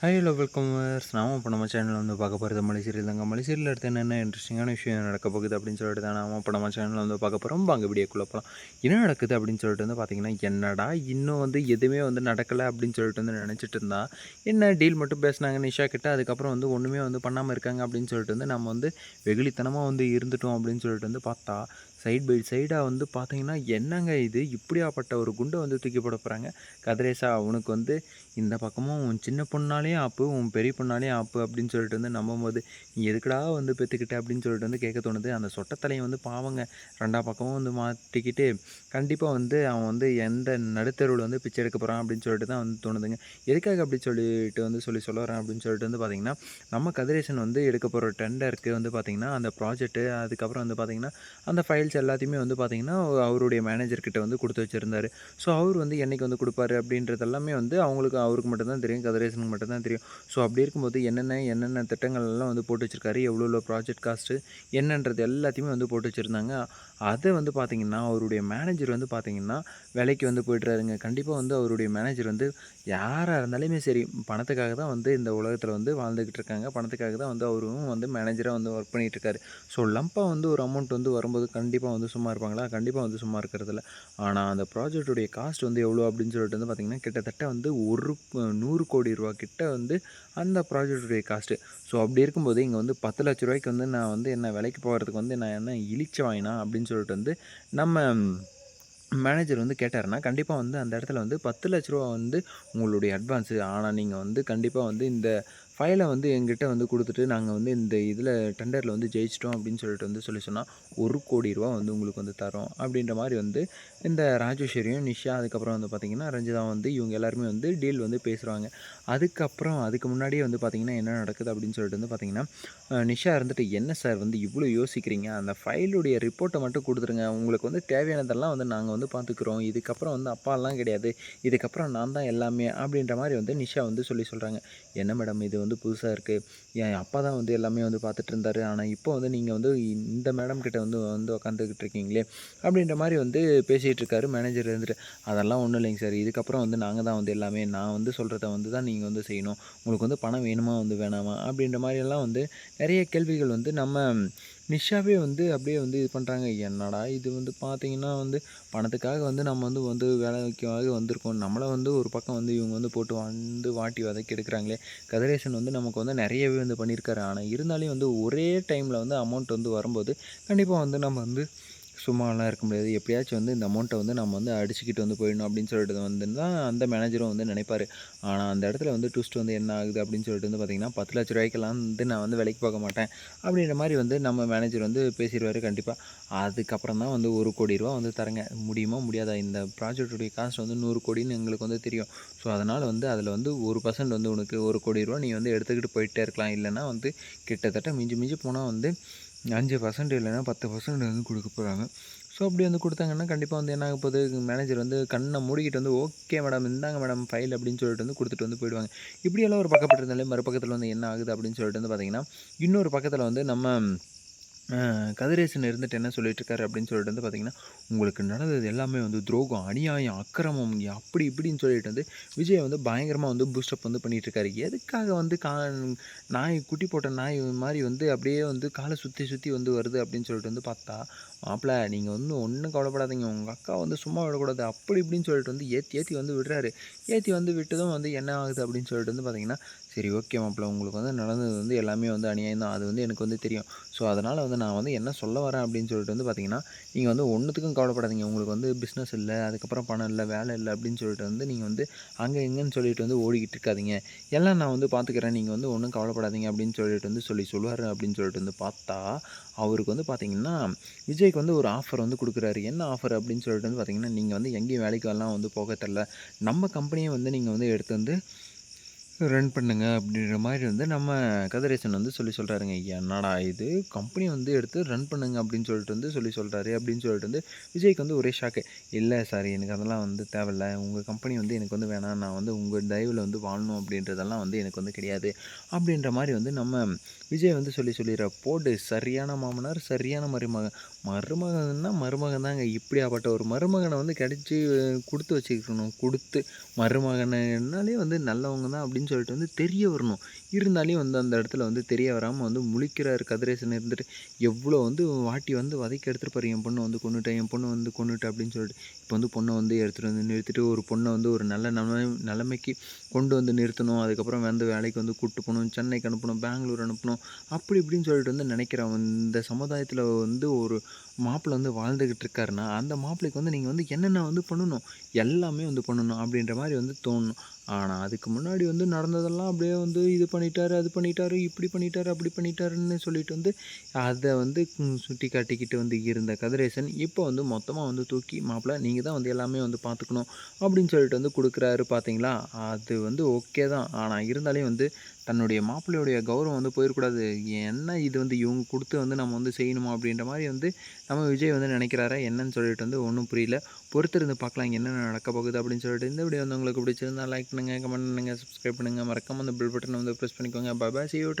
Hi hello welcome நாம இப்போ நம்ம சேனலில் வந்து பார்க்க போகிறது மலைசீரியல் தாங்க. மலைசீரியல் எடுத்து என்னென்ன இன்ட்ரெஸ்டிங்கான விஷயம் நடக்க போகுது அப்படின்னு சொல்லிட்டு தான் நாம இப்போ நம்ம சேனலில் வந்து பார்க்க போகிறோம் அங்கே வீடியோக்குள்ளே போகலாம் என்ன நடக்குது அப்படின்னு சொல்லிட்டு வந்து பார்த்திங்கன்னா என்னடா இன்னும் வந்து எதுவுமே வந்து நடக்கலை அப்படின்னு சொல்லிட்டு வந்து நினச்சிட்டு இருந்தா என்ன டீல் மட்டும் பேசினாங்க நிஷா கிட்ட. அதுக்கப்புறம் வந்து ஒன்றுமே வந்து பண்ணாமல் இருக்காங்க அப்படின்னு சொல்லிட்டு வந்து நம்ம வந்து வெகுளித்தனமாக வந்து இருந்துட்டோம் அப்படின்னு சொல்லிட்டு வந்து பார்த்தா சைட் பை சைடாக வந்து பார்த்தீங்கன்னா என்னங்க இது? இப்படியாப்பட்ட ஒரு குண்டை வந்து தூக்கி போட போகிறாங்க கதிரேசா உனக்கு வந்து இந்த பக்கமும் உன் சின்ன பொண்ணாலேயும் ஆப்பு உன் பெரிய பொண்ணாலேயும் ஆப்பு அப்படின்னு சொல்லிட்டு வந்து நம்பும்போது நீ எதுக்குடா வந்து பெற்றுக்கிட்ட அப்படின்னு சொல்லிட்டு வந்து கேட்க தோணுது. அந்த சொட்டத்தலையை வந்து பாவங்க. ரெண்டா பக்கமும் வந்து மாட்டிக்கிட்டு கண்டிப்பாக வந்து அவன் வந்து எந்த நடுத்தருவில் வந்து பிச்சை எடுக்க போகிறான் அப்படின்னு சொல்லிட்டு தான் வந்து தோணுதுங்க. எதுக்காக அப்படி சொல்லிட்டு வந்து சொல்லி சொல்ல வரேன் அப்படின்னு சொல்லிட்டு வந்து பார்த்திங்கன்னா நம்ம கதிரேசன் வந்து எடுக்க போகிற டெண்டருக்கு வந்து பார்த்திங்கன்னா அந்த ப்ராஜெக்ட்டு அதுக்கப்புறம் வந்து பார்த்திங்கன்னா அந்த ஃபைல்ஸ் எல்லாத்தையுமே வந்து பார்த்திங்கன்னா அவருடைய மேனேஜர்கிட்ட வந்து கொடுத்து வச்சுருந்தார். ஸோ அவர் வந்து என்றைக்கு வந்து கொடுப்பாரு அப்படின்றது எல்லாமே வந்து அவங்களுக்கு அவருக்கு மட்டும்தான் தெரியும். கதிரேசனுக்கு மட்டும்தான் தெரியும். ஸோ அப்படி இருக்கும்போது என்னென்ன என்னென்ன திட்டங்கள் எல்லாம் வந்து போட்டு வச்சுருக்காரு? எவ்வளோ எவ்வளோ ப்ராஜெக்ட் காஸ்ட்டு என்னன்றது எல்லாத்தையுமே வந்து போட்டு வச்சுருந்தாங்க. அதை வந்து பார்த்திங்கன்னா அவருடைய மேனேஜர் வந்து பார்த்திங்கன்னா வேலைக்கு வந்து போய்ட்டுறாருங்க கண்டிப்பாக வந்து அவருடைய மேனேஜர் வந்து யாராக இருந்தாலுமே சரி பணத்துக்காக தான் வந்து இந்த உலகத்தில் வந்து வாழ்ந்துக்கிட்டு இருக்காங்க. பணத்துக்காக தான் வந்து அவரும் வந்து மேனேஜராக வந்து ஒர்க் பண்ணிகிட்ருக்காரு ஸோ லம்பாக வந்து ஒரு அமௌண்ட் வந்து வரும்போது கண்டிப்பாக வந்து சும்மா இருப்பாங்களா? கண்டிப்பாக வந்து சும்மா இருக்கிறதில்ல. ஆனால் அந்த ப்ராஜெக்ட்டுடைய காஸ்ட் வந்து எவ்வளோ அப்படின்னு சொல்லிட்டு வந்து பார்த்திங்கன்னா கிட்டத்தட்ட வந்து ஒரு நூறு கோடி ரூபா கிட்ட வந்து அந்த ப்ராஜெக்டுடைய காஸ்ட்டு ஸோ அப்படி இருக்கும்போது இங்கே வந்து பத்து லட்ச ரூபாய்க்கு வந்து நான் வந்து என்ன விலைக்கு போகிறதுக்கு வந்து நான் என்ன இழிச்ச வாங்கினா அப்படின்னு சொல்லிட்டு வந்து நம்ம மேனேஜர் வந்து கேட்டாருன்னா கண்டிப்பாக வந்து அந்த இடத்துல வந்து பத்து லட்ச ரூபா வந்து உங்களுடைய அட்வான்ஸு ஆனால் நீங்கள் வந்து கண்டிப்பாக வந்து இந்த ஃபைலை வந்து எங்கிட்ட வந்து கொடுத்துட்டு நாங்கள் வந்து இந்த இதில் டெண்டரில் வந்து ஜெயிச்சிட்டோம் அப்படின்னு சொல்லிட்டு வந்து சொல்லி சொன்னால் ஒரு கோடி ரூபா வந்து உங்களுக்கு வந்து தரோம் அப்படின்ற மாதிரி வந்து இந்த ராஜேஸ்வரியும் நிஷா அதுக்கப்புறம் வந்து பார்த்திங்கன்னா ரஞ்சிதா வந்து இவங்க எல்லாருமே வந்து டீல் வந்து பேசுகிறாங்க அதுக்கப்புறம் அதுக்கு முன்னாடியே வந்து பார்த்திங்கன்னா என்ன நடக்குது அப்படின்னு சொல்லிட்டு வந்து பார்த்திங்கன்னா நிஷா இருந்துட்டு என்ன சார் வந்து இவ்வளோ யோசிக்கிறீங்க? அந்த ஃபைலுடைய ரிப்போர்ட்டை மட்டும் கொடுத்துருங்க. உங்களுக்கு வந்து தேவையானதெல்லாம் வந்து நாங்கள் வந்து பார்த்துக்குறோம் இதுக்கப்புறம் வந்து அப்பாலாம் கிடையாது. இதுக்கப்புறம் நான் தான் எல்லாமே அப்படின்ற மாதிரி வந்து நிஷா வந்து சொல்லி சொல்கிறாங்க என்ன மேடம் இது வந்து புதுசாக இருக்குது என் அப்பா தான் வந்து எல்லாமே வந்து பார்த்துட்டு இருந்தார். ஆனால் இப்போ வந்து நீங்கள் வந்து இந்த மேடம் கிட்ட வந்து வந்து உக்காந்துக்கிட்டு இருக்கீங்களே அப்படின்ற மாதிரி வந்து பேசிகிட்டு இருக்காரு மேனேஜர் இருந்துட்டு. அதெல்லாம் ஒன்றும் இல்லைங்க சார். இதுக்கப்புறம் வந்து நாங்கள் தான் வந்து எல்லாமே. நான் வந்து சொல்கிறத வந்து தான் நீங்கள் வந்து செய்யணும். உங்களுக்கு வந்து பணம் வேணுமா வந்து வேணாமா அப்படின்ற மாதிரியெல்லாம் வந்து நிறைய கேள்விகள் வந்து நம்ம நிஷாவே வந்து அப்படியே வந்து இது பண்ணுறாங்க என்னடா இது வந்து பார்த்திங்கன்னா வந்து பணத்துக்காக வந்து நம்ம வந்து வந்து வேலைக்காக வந்திருக்கோம். நம்மளை வந்து ஒரு பக்கம் வந்து இவங்க வந்து போட்டு வந்து வாட்டி வதக்கி எடுக்கிறாங்களே. கதிரேசன் வந்து நமக்கு வந்து நிறையவே வந்து பண்ணியிருக்காரு. ஆனால் இருந்தாலும் வந்து ஒரே டைமில் வந்து அமௌண்ட் வந்து வரும்போது கண்டிப்பாக வந்து நம்ம வந்து சும்மாலாம் இருக்க முடியாது. எப்படியாச்சும் வந்து இந்த அமௌண்ட்டை வந்து நம்ம வந்து அடிச்சுக்கிட்டு வந்து போயிடணும் அப்படின்னு சொல்லிட்டு வந்து தான் அந்த மேனேஜரும் வந்து நினைப்பார். ஆனால் அந்த இடத்துல வந்து ட்விஸ்ட் வந்து என்ன ஆகுது அப்படின்னு சொல்லிட்டு வந்து பார்த்திங்கன்னா பத்து லட்ச ரூபாய்க்கெல்லாம் வந்து நான் வந்து வேலைக்கு போக மாட்டேன் அப்படின்ற மாதிரி வந்து நம்ம மேனேஜர் வந்து பேசிடுவார் கண்டிப்பாக அதுக்கப்புறம் தான் வந்து ஒரு கோடி ரூபா வந்து தரங்க. முடியுமா முடியாதா? இந்த ப்ராஜெக்டுடைய காஸ்ட் வந்து நூறு கோடின்னு எங்களுக்கு வந்து தெரியும். ஸோ அதனால் வந்து அதில் வந்து ஒரு பர்சன்ட் வந்து உனக்கு ஒரு கோடி ரூபா நீ வந்து எடுத்துக்கிட்டு போயிட்டே இருக்கலாம். இல்லைனா வந்து கிட்டத்தட்ட மிஞ்சி மிஞ்சி போனால் வந்து அஞ்சு பர்சன்ட் இல்லைன்னா பத்து பர்சன்ட் வந்து கொடுக்க போகிறாங்க ஸோ அப்படி வந்து கொடுத்தாங்கன்னா கண்டிப்பாக வந்து என்ன ஆக போகுது? மேனேஜர் வந்து கண்ணை மூடிக்கிட்டு வந்து ஓகே மேடம் இந்தாங்க மேடம் ஃபைல் அப்படின்னு சொல்லிட்டு வந்து கொடுத்துட்டு வந்து போயிடுவாங்க. இப்படியெல்லாம் ஒரு பக்கப்பட்டு இருந்தாலே மறுபக்கத்தில் வந்து என்ன ஆகுது அப்படின்னு சொல்லிட்டு வந்து பார்த்திங்கன்னா இன்னொரு பக்கத்தில் வந்து நம்ம கதிரேசன் இருந்துட்டு என்ன சொல்லிட்டுருக்காரு அப்படின்னு சொல்லிட்டு வந்து பார்த்திங்கன்னா உங்களுக்கு நடந்தது எல்லாமே வந்து துரோகம் அநியாயம் அக்கிரமம் அப்படி இப்படின்னு சொல்லிட்டு வந்து விஜய் வந்து பயங்கரமாக வந்து பூஸ்டப் வந்து பண்ணிகிட்ருக்காரு எதுக்காக வந்து கா நாய் குட்டி போட்ட நாய் மாதிரி வந்து அப்படியே வந்து காலை சுற்றி சுற்றி வந்து வருது அப்படின்னு சொல்லிட்டு வந்து பார்த்தா மாப்பிள்ள நீங்கள் வந்து ஒன்றும் கவலைப்படாதீங்க. உங்கள் அக்கா வந்து சும்மா விடக்கூடாது. அப்படி இப்படின்னு சொல்லிட்டு வந்து ஏற்றி ஏற்றி வந்து விடுறாரு. ஏற்றி வந்து விட்டதும் வந்து என்ன ஆகுது அப்படின்னு சொல்லிட்டு வந்து பார்த்தீங்கன்னா சரி ஓகே மாப்பிள்ள உங்களுக்கு வந்து நடந்தது வந்து எல்லாமே வந்து அநியாயம் தான். அது வந்து எனக்கு வந்து தெரியும். ஸோ அதனால் வந்து நான் வந்து என்ன சொல்ல வரேன் அப்படின்னு சொல்லிட்டு வந்து பார்த்தீங்கன்னா நீங்கள் வந்து ஒன்றுத்துக்கும் கவலைப்படாதீங்க. உங்களுக்கு வந்து பிஸ்னஸ் இல்லை அதுக்கப்புறம் பணம் இல்லை வேலை இல்லை அப்படின்னு சொல்லிட்டு வந்து நீங்கள் வந்து அங்கே எங்கேன்னு சொல்லிட்டு வந்து ஓடிக்கிட்டு இருக்காதிங்க. எல்லாம் நான் வந்து பார்த்துக்கிறேன் நீங்கள் வந்து ஒன்றும் கவலைப்படாதீங்க அப்படின்னு சொல்லிட்டு வந்து சொல்லி சொல்லுவார் அப்படின்னு சொல்லிட்டு வந்து பார்த்தா அவருக்கு வந்து பார்த்தீங்கன்னா விஜய்க்கு வந்து ஒரு ஆஃபர் வந்து கொடுக்குறாரு. என்ன ஆஃபர் அப்படின்னு சொல்லிட்டு வந்து பார்த்தீங்கன்னா நீங்கள் வந்து எங்கேயும் வேலைக்கெல்லாம் வந்து போக தெரில நம்ம கம்பெனியை வந்து நீங்கள் வந்து எடுத்து வந்து ரன் பண்ணுங்க அப்படின்ற மாதிரி வந்து நம்ம கதிரேசன் வந்து சொல்லி சொல்கிறாருங்க என்னடா இது? கம்பெனி வந்து எடுத்து ரன் பண்ணுங்க அப்படின்னு சொல்லிட்டு வந்து சொல்லி சொல்கிறாரு அப்படின்னு சொல்லிட்டு வந்து விஜய்க்கு வந்து ஒரே ஷாக்கு இல்லை சார் எனக்கு அதெல்லாம் வந்து தேவையில்ல. உங்கள் கம்பெனி வந்து எனக்கு வந்து வேணாம். நான் வந்து உங்கள் தயவில் வந்து வாழணும் அப்படின்றதெல்லாம் வந்து எனக்கு வந்து கிடையாது. அப்படின்ற மாதிரி வந்து நம்ம விஜய் வந்து சொல்லி சொல்லிடுற போடு சரியான மாமனார் சரியான மாதிரி மருமகன்னா மருமகன் தாங்க இப்படியாப்பட்ட ஒரு மருமகனை வந்து கிடச்சி கொடுத்து வச்சுக்கணும். கொடுத்து மருமகனாலே வந்து நல்லவங்க தான் அப்படின்னு சொல்லிட்டு வந்து தெரிய வரணும். இருந்தாலே வந்து அந்த இடத்துல வந்து தெரிய வராமல் வந்து முழிக்கிறார் கதிரேசன் இருந்துட்டு எவ்வளோ வந்து வாட்டி வந்து வதைக்க எடுத்துகிட்டு பாரு என் பொண்ணை வந்து கொண்டுட்டேன் என் பொண்ணு வந்து கொண்டுட்டேன் அப்படின்னு சொல்லிட்டு இப்போ வந்து பொண்ணை வந்து எடுத்துகிட்டு வந்து நிறுத்திட்டு ஒரு பொண்ணை வந்து ஒரு நல்ல நிலை நிலைமைக்கு கொண்டு வந்து நிறுத்தணும். அதுக்கப்புறம் வந்து வேலைக்கு வந்து கூப்பிட்டு போகணும். சென்னைக்கு அனுப்பணும். பெங்களூர் அனுப்பணும். அப்படி இப்படின்னு சொல்லிட்டு வந்து நினைக்கிறேன் இந்த சமுதாயத்தில் வந்து ஒரு மாப்பிள்ளை வந்து வாழ்ந்துக்கிட்டு இருக்காருன்னா அந்த மாப்பிள்ளைக்கு வந்து நீங்கள் வந்து என்னென்ன வந்து பண்ணணும்? எல்லாமே வந்து பண்ணணும் அப்படின்ற மாதிரி வந்து தோணும். ஆனால் அதுக்கு முன்னாடி வந்து நடந்ததெல்லாம் அப்படியே வந்து இது பண்ணிட்டாரு அது பண்ணிட்டாரு இப்படி பண்ணிட்டாரு அப்படி பண்ணிட்டாருன்னு சொல்லிட்டு வந்து அதை வந்து சுட்டி காட்டிக்கிட்டு வந்து இருந்த கதிரேசன் இப்போ வந்து மொத்தமாக வந்து தூக்கி மாப்பிள்ளை நீங்கள் தான் வந்து எல்லாமே வந்து பார்த்துக்கணும் அப்படின்னு சொல்லிட்டு வந்து கொடுக்குறாரு பார்த்தீங்களா அது வந்து ஓகே தான். ஆனால் இருந்தாலே வந்து தன்னுடைய மாப்பிள்ளையுடைய கௌரவம் வந்து போயிடக்கூடாது. என்ன இது வந்து இவங்க கொடுத்து வந்து நம்ம வந்து செய்யணுமா அப்படின்ற மாதிரி வந்து நம்ம விஜய் வந்து நினைக்கிறாரா என்னன்னு சொல்லிட்டு வந்து ஒன்றும் புரியல. பொறுத்திருந்து பார்க்கலாம் இங்க என்ன நடக்க போகுது அப்படின்னு சொல்லிட்டு இந்த வீடியோ வந்து உங்களுக்கு பிடிச்சிருந்தா லைக் பண்ணுங்கள் கமெண்ட் பண்ணுங்கள் சப்ஸ்கிரைப் பண்ணுங்கள் மறக்காமல் அந்த பில் பட்டனை வந்து ப்ரெஸ் பண்ணிக்கோங்க. Baba C you